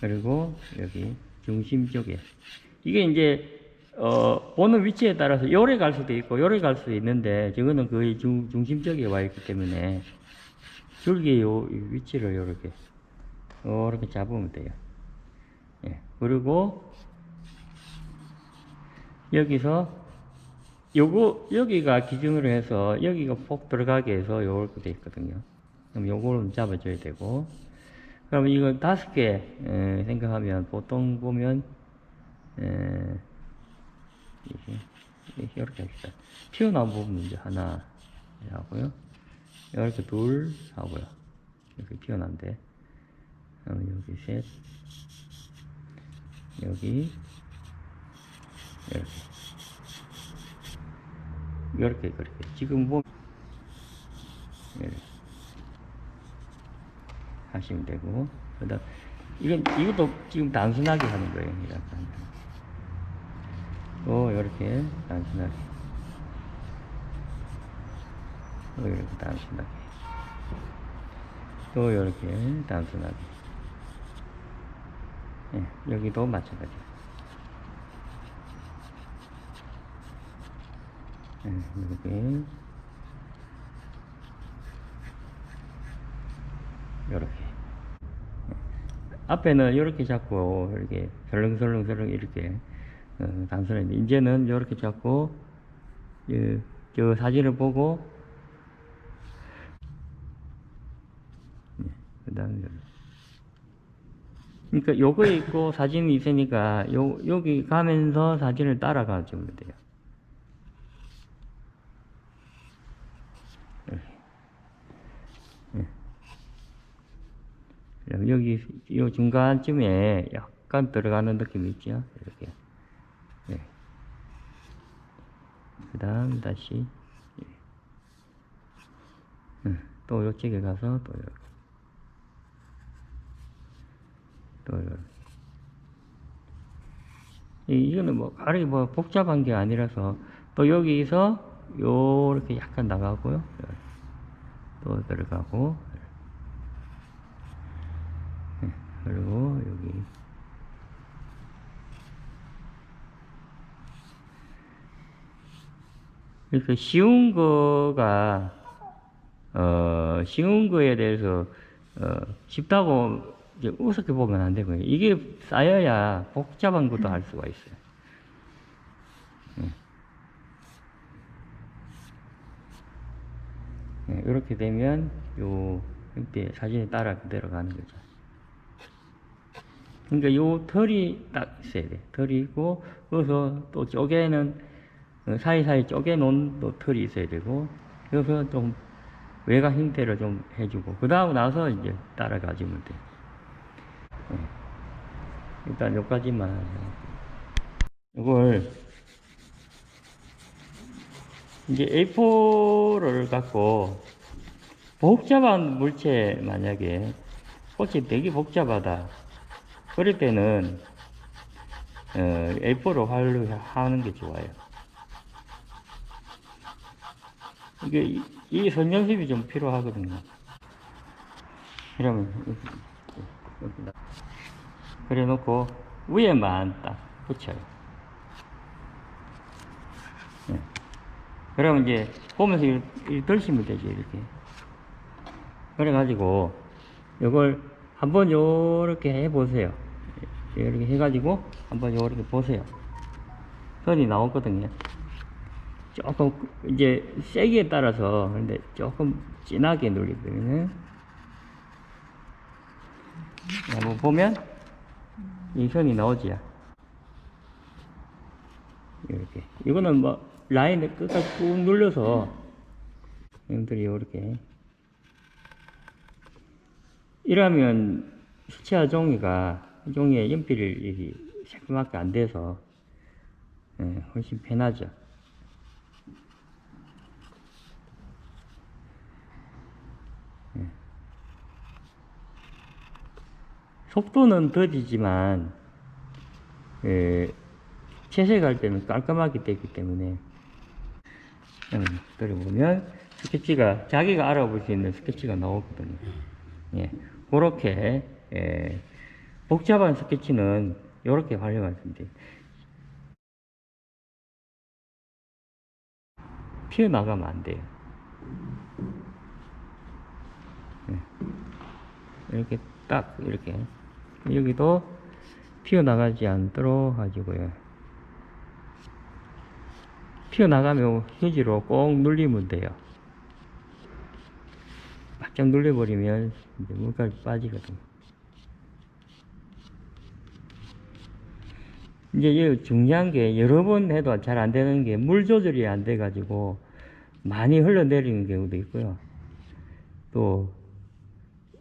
그리고 여기 중심 쪽에 이게 이제 어 보는 위치에 따라서 요래 갈 수도 있고 요래 갈 수도 있는데 저거는 거의 중, 중심 쪽에 와 있기 때문에 줄기의 요 위치를 요렇게 요렇게 잡으면 돼요. 예. 그리고 여기서 요거 여기가 기준으로 해서 여기가 폭 들어가게 해서 요렇게 돼 있거든요. 그럼 요거를 잡아줘야 되고 그럼 이거 다섯 개 에, 생각하면 보통 보면 이렇게, 합시다. 튀어나온 부분 이제 하나 하고요. 이렇게 둘 하고요. 이렇게 튀어나온데 여기 셋 여기 이렇게 이렇게 그렇게 지금 보면 이렇게 하시면 되고. 그다음 이건 이것도 지금 단순하게 하는 거예요. 약간. 또 이렇게 단순하게. 또 이렇게 단순하게. 또 이렇게 단순하게. 예, 여기도 마찬가지. 예, 이렇게. 이렇게 앞에는 이렇게 잡고 이렇게 설렁설렁설렁 이렇게 어, 단순한데 이제는 이렇게 잡고 예, 저 사진을 보고 그 다음에 그러니까 요거에 있고 사진이 있으니까 요 여기 가면서 사진을 따라가 주면 돼요. 여기 요 중간쯤에 약간 들어가는 느낌이 있죠? 이렇게. 예. 그 다음 다시 예. 음, 또 요쪽에 가서 또 이렇게 또 이렇게 이- 이거는 뭐 가리 뭐 복잡한 게 아니라서 또 여기서 요렇게 약간 나가고요 또 들어가고 예, 그리고 여기 이렇게 쉬운 거가 어 쉬운 거에 대해서 어 쉽다고 이제 우습게 보면 안 되고요. 이게 쌓여야 복잡한 것도 할 수가 있어요. 예, 이렇게 되면 요 이때 사진에 따라 그대로 가는 거죠. 그러니까 요 털이 딱 있어야 돼. 털이 있고 거기서 또 쪼개는 어, 사이사이 쪼개 놓은 또 털이 있어야 되고 그래서 좀 외곽 형태를 좀 해주고 그 다음 나서 이제 따라가주면 돼. 예. 일단 여기까지만 하죠. 이걸 이제 A4를 갖고 복잡한 물체 만약에 꽃이 되게 복잡하다 그럴 때는 어, A4로 활용하는 게 좋아요. 이게 이, 이 선정습이 좀 필요하거든요. 그러면 여기, 여기다 그래 놓고 위에만 딱 붙여요. 예. 그러면 이제 보면서 들시면 되죠 이렇게. 그래가지고 이걸 한번 요렇게 해보세요. 이렇게 해가지고 한번 요렇게 보세요. 선이 나오거든요. 조금 이제 세기에 따라서 근데 조금 진하게 눌리거든요. 한번 보면 이 선이 나오지요. 이렇게 이거는 뭐 라인을 끝까지 꾹 눌러서 여러분들이 이렇게 이러면 수채화 종이가 종이에 연필을 이렇게 새까맣게 안 돼서 예, 훨씬 편하죠. 예. 속도는 더디지만 예, 채색할 때는 깔끔하게 되기 때문에 음, 들어보면 스케치가 자기가 알아볼 수 있는 스케치가 나오거든요. 예, 그렇게 예, 복잡한 스케치는 이렇게 활용하시면 돼요. 튀어나가면 안 돼요. 네. 이렇게 딱, 이렇게. 여기도 튀어나가지 않도록 가지고요. 튀어나가면 휴지로 꼭 눌리면 돼요. 바짝 눌려버리면 이제 물까지 빠지거든요. 이제 이 중요한 게 여러 번 해도 잘 안 되는 게 물 조절이 안 돼 가지고 많이 흘러내리는 경우도 있고요. 또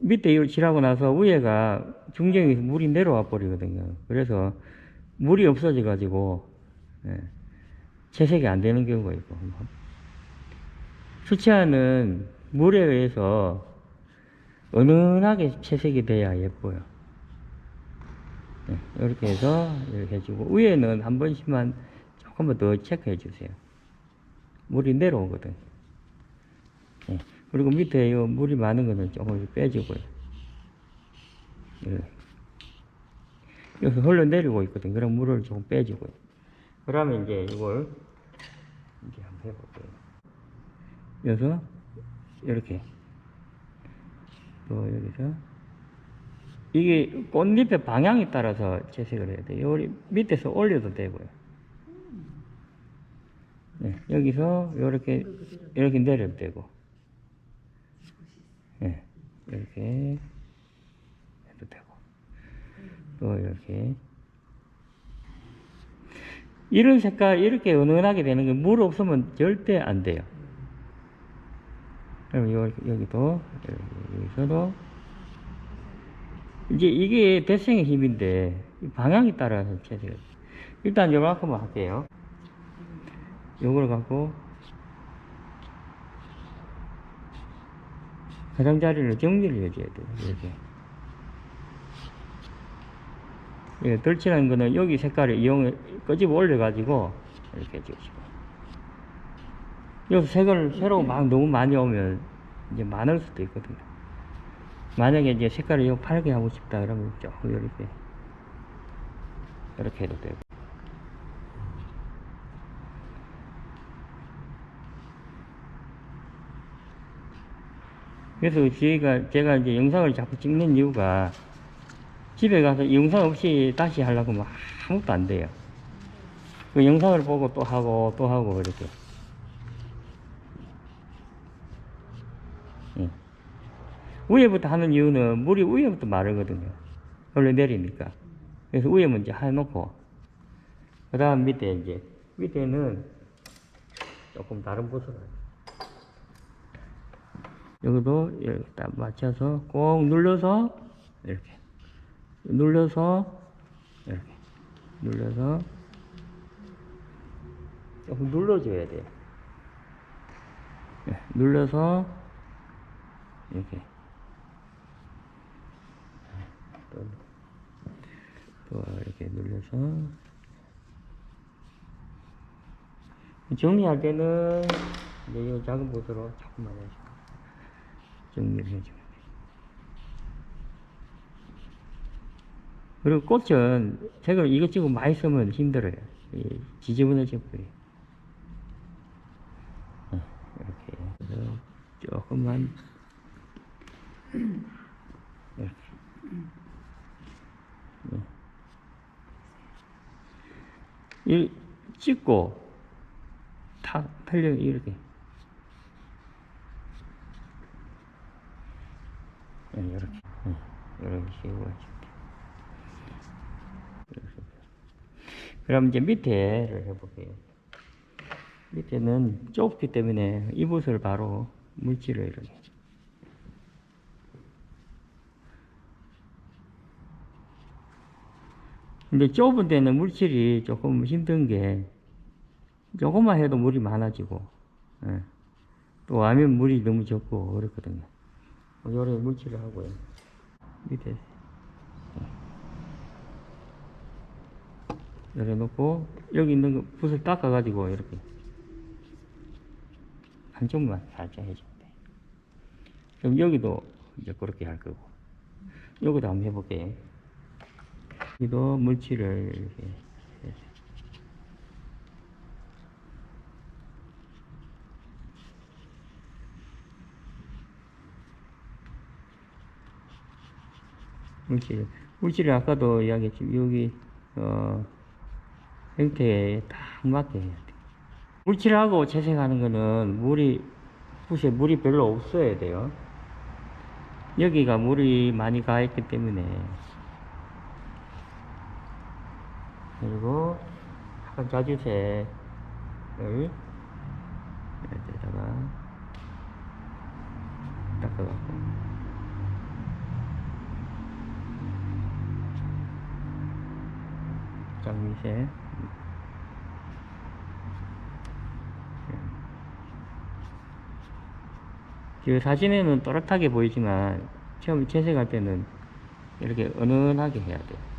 밑에 칠하고 나서 위에가 중경에서 물이 내려와 버리거든요. 그래서 물이 없어져 가지고 예, 채색이 안 되는 경우가 있고 수채화는 물에 의해서 은은하게 채색이 돼야 예뻐요. 네, 이렇게 해서 이렇게 해주고 위에는 한 번씩만 조금만 더 체크해 주세요. 물이 내려오거든. 네, 그리고 밑에 이 물이 많은 거는 조금 빼주고요. 네. 여기서 흘러내리고 있거든. 그럼 물을 조금 빼주고요. 그러면 이제 이걸 이제 한번 해볼게요. 여기서 이렇게 또 여기서 이게 꽃잎의 방향에 따라서 채색을 해야 돼요. 요리 밑에서 올려도 되고요. 네, 여기서 이렇게 이렇게 내려도 되고, 네, 이렇게 해도 되고, 또 이렇게 이런 색깔 이렇게 은은하게 되는 게 물 없으면 절대 안 돼요. 그럼 요- 여기도 여기- 여기서도 이제 이게 대생의 힘인데 이 방향에 따라서 채색을 일단 요만큼만 할게요. 요걸 갖고 가장자리를 정리를 해줘야 돼요. 이렇게. 예, 덜칠하는 거는 여기 색깔을 이용해 끄집어 올려 가지고 이렇게 해주시고 여기서 색을 새로 막 너무 많이 오면 이제 많을 수도 있거든요. 만약에 이제 색깔을 요 파랗게 하고 싶다 그러면 조금 이렇게 이렇게 해도 되고 그래서 저희가 제가 이제 영상을 자꾸 찍는 이유가 집에 가서 이 영상 없이 다시 하려고 하면 아무것도 안 돼요. 그 영상을 보고 또 하고 또 하고 이렇게. 위에부터 하는 이유는 물이 위에부터 마르거든요. 흘러내리니까. 그래서 위에 먼저 해놓고, 그 다음 밑에 이제, 밑에는 조금 다른 붓으로. 여기도 이렇게 딱 맞춰서 꼭 눌러서, 이렇게. 눌러서, 이렇게. 눌러서, 조금 눌러줘야 돼요. 예, 눌러서, 이렇게. 또, 또 이렇게 눌러서. 정리할 때는 이제 이 작은 보드로 조금만 해서 정리를 돼요. 그리고 꽃은 색을 이것저것 많이 쓰면 힘들어요. 이 지저분해져 버려요. 어, 이렇게 해서 조금만 이렇게. 네. 이 찍고 타 틀려 이렇게 네, 이렇게 네, 이렇게 씌워가지고 그럼 이제 밑에를 해볼게요. 밑에는 좁기 때문에 이붓을 바로 물질을 이렇게 근데 좁은 데는 물질이 조금 힘든 게 조금만 해도 물이 많아지고 예. 또 와면 물이 너무 적고 그렇거든요. 요래 물칠을 하고요. 밑에 요래 놓고 여기 있는 거 붓을 닦아 가지고 이렇게 한쪽만 살짝 해주면 돼. 그럼 여기도 이제 그렇게 할 거고 여기도 한번 해볼게요. 여기도 물질을 이렇게. 물질 물질을 아까도 이야기했지만 여기 어 형태에 딱 맞게 해야 돼. 물칠하고 채색하는 거는 물이 붓에 물이 별로 없어야 돼요. 여기가 물이 많이 가 있기 때문에 그리고 약간 자주색을 여기다가 닦아갖고. 장미색 그 사진에는 또렷하게 보이지만 처음 채색할 때는 이렇게 은은하게 해야 돼요.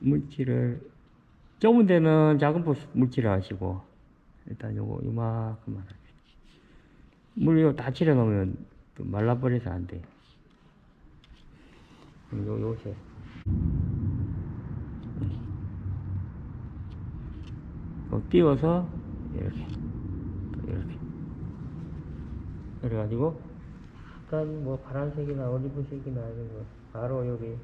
물질을 좁은 데는 작은 붓 물질을 하시고 일단 요거 이만큼만 하세요. 물 이거 다 칠해 놓으면 또 말라버려서 안 돼. 그럼 요 요새 어, 띄워서 이렇게 또 이렇게 그래가지고 약간 뭐 파란색이나 올리브색이나 이런 거 바로 여기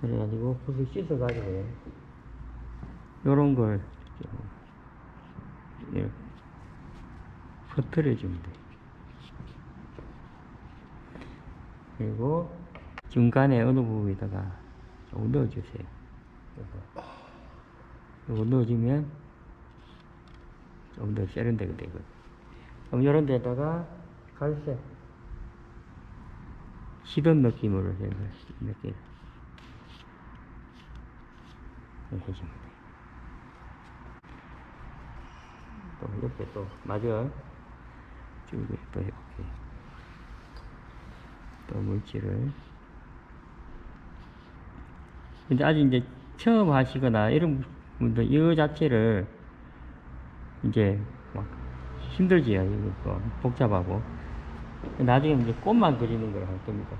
그래가지고 붓을 씻어가지고 요런 걸좀 이렇게 퍼뜨려주면 돼 그리고 중간에 어느 부분에다가 조금 넣어주세요. 요거. 넣어주면 좀더 세련되게 되거든. 그럼 요런 데다가 갈색 시던 느낌으로 이렇게 돼. 또 옆에 또 마저 쭉또 해볼게. 또 물질을 근데 아직 이제 처음 하시거나 이런 분들 이거 자체를 이제 막 힘들지요 이거 또 복잡하고 나중에 이제 꽃만 그리는 걸 할 겁니다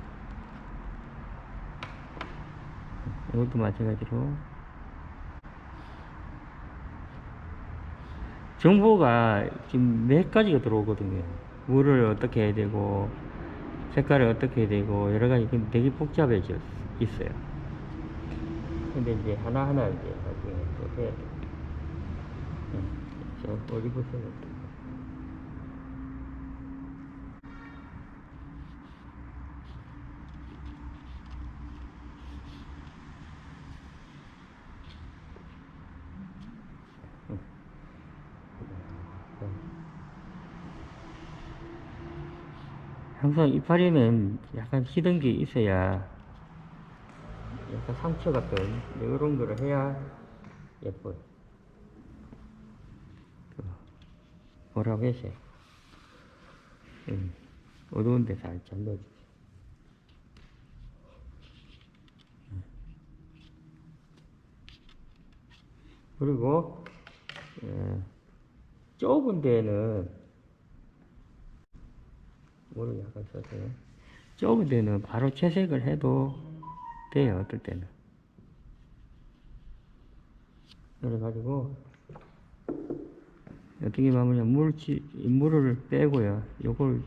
이것도 마찬가지로 정보가 지금 몇 가지가 들어오거든요 물을 어떻게 해야 되고 색깔을 어떻게 해야 되고 여러 가지 되게 복잡해져 있어요 근데 이제 하나하나 이제 나중에 또 해야 돼. 응. 저 올리브색은 항상 이파리는 약간 시든 게 있어야 약간 상처 같은 이런 거를 해야 예뻐요. 그 보라색색. 음, 어두운 데 살짝 넣어주세요. 음. 그리고 예, 좁은 데는 물을 약간 써서요. 좁은 데는 바로 채색을 해도 돼요, 어떨 때는. 그래가지고, 어떻게 마무리냐, 물, 물을 빼고요. 요걸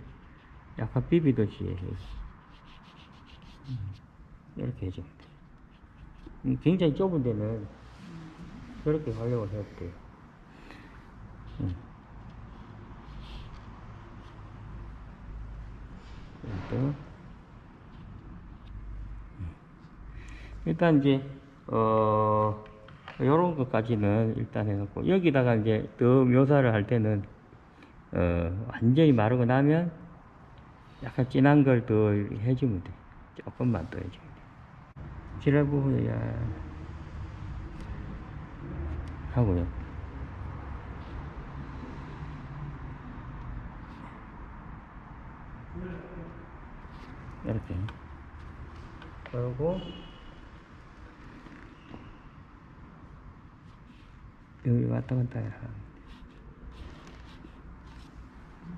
약간 비비듯이 해요. 음, 이렇게 돼요. 음, 굉장히 좁은 데는 그렇게 활용을 해도 돼요. 음. 또 일단 이제 어 요런 것까지는 일단 해놓고 여기다가 이제 더 묘사를 할 때는 어 완전히 마르고 나면 약간 진한 걸 더 해주면 돼. 조금만 더 해주면 돼. 지랄 부분이야. 하고요 이렇게 그리고 여기 왔다 갔다 해라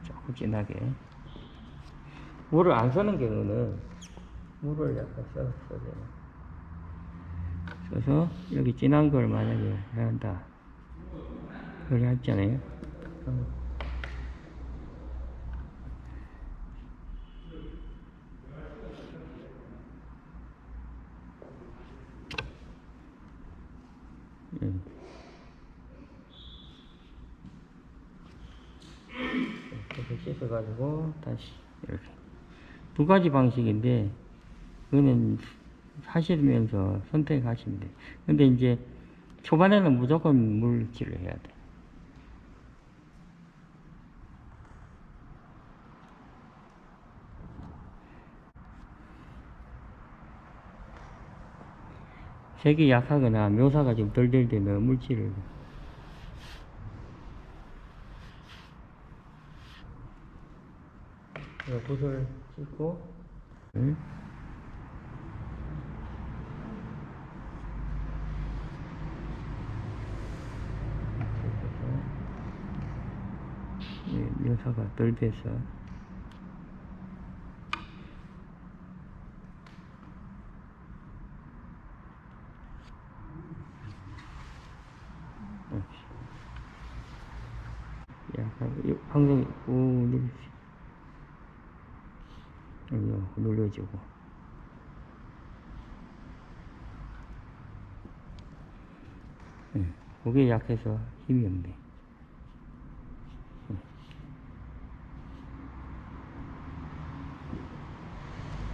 조금 진하게. 물을 안 쓰는 경우는 물을 약간 써, 써야 돼요. 써서 여기 진한 걸 만약에 한다. 그래 했잖아요. 그럼 음. 씻어가지고 다시 이렇게 두 가지 방식인데 그거는 하시면서 선택하시면 돼요. 근데 이제 초반에는 무조건 물질을 해야 돼. 색이 약하거나 묘사가 좀덜될 때는 물질을 이거 붓을 찍고. 응? 이렇게 해서. 이 묘사가 덜 돼서 약간 이 방송이 오 눌러주고. 예, 그게 약해서 힘이 없네.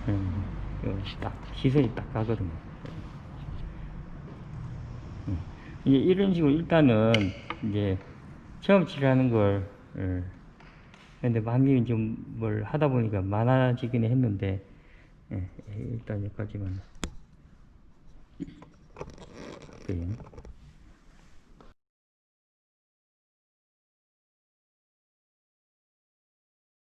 음, 이거 딱 시선이 딱 가거든요. 음, 이제 이런 식으로 일단은 이제 처음 칠하는 걸 예. 근데 많이 좀뭘 하다 보니까 많아지긴 했는데 예, 일단 여기까지만 그래요.